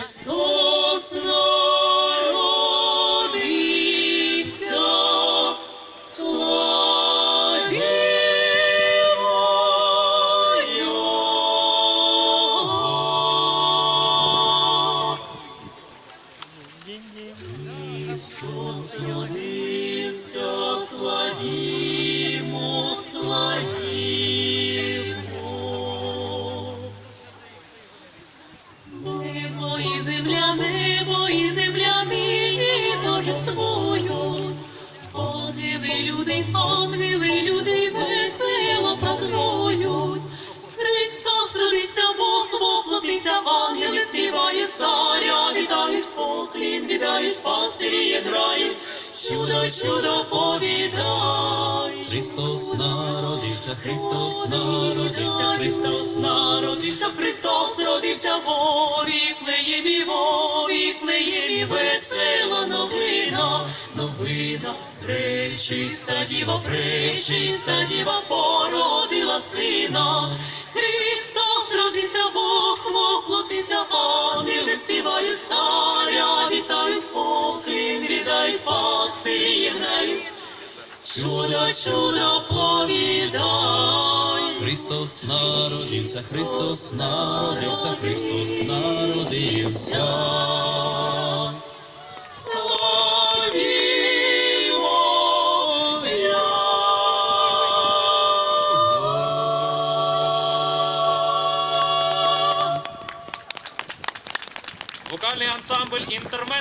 Христос народився, Його. Христос родився, славімо люди, ангели, люди весело празнують. Христос родився, Бог воплотився, ангели співає царя вітають, поклін, віддають, пастирі грають. Чудо, чудо повідай, Христос народився, Христос народився, Христос народився, Христос родився, ворі, плеєві, ворі, плеєві, весела новина, новина пречиста діва, пречиста діва породила сина. Христос родився, Бог воплотився, ангели співають, царя вітають, поклін віддають, пастирі євнають. Чудо, чудо повідай. Христос народився, Христос народився, Христос народився. Вокальный ансамбль «Интермеццо»